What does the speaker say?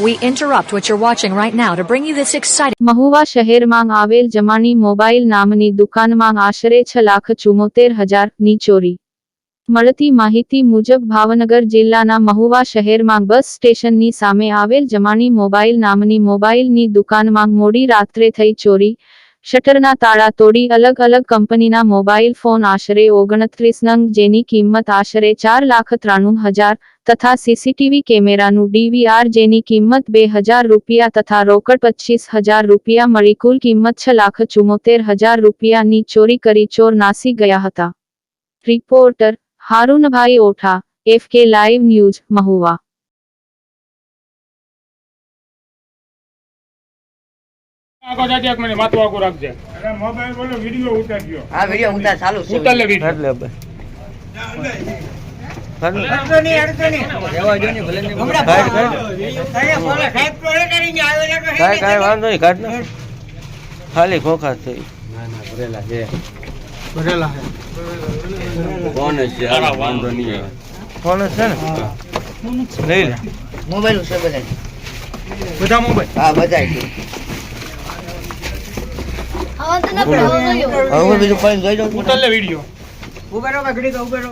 We interrupt what you're watching right now to bring you this exciting Mahuva શહેરમાં આવેલ જમાની mobile નામની દુકાનમાં આશરે છ લાખ ચુમ્મોતેર હજારની ચોરી. મળતી માહિતી મુજબ ભાવનગર જિલ્લાના મહુવા શહેરમાં બસ સ્ટેશનની સામે આવેલ જમાની મોબાઈલ નામની મોબાઈલની દુકાનમાં મોડી રાત્રે થઈ ચોરી. શટરના તાળા તોડી અલગ અલગ કંપનીના મોબાઈલ ફોન આશરે ઓગણત્રીસ નંગ જેની કિંમત આશરે ચાર લાખ ત્રાણું હજાર તથા સીસીટીવી કેમેરાનું ડીવીઆર જેની કિંમત બે હજાર રૂપિયા તથા રોકડ પચીસ હજાર રૂપિયા મળી કુલ કિંમત છ લાખ ચુમ્મોતેર હજાર રૂપિયાની ચોરી કરી ચોર નાસી ગયા હતા. Reporter Harunbhai Otha, F K live news, Mahuva. બોલો, સાહેબ થઈ કાંઈ કાંઈ વાંધો નહીં કાઢ ખાલી ખોખા થઈ. ફોન છે. ને? લઈ લે. મોબાઈલ છે બધા બધા મોબાઈલ હા બધા છે હવે બીજું કોઈ જોઈ દઉં ઉતાર લે વીડિયો ઉભેરો બગડી તો ઉભેરો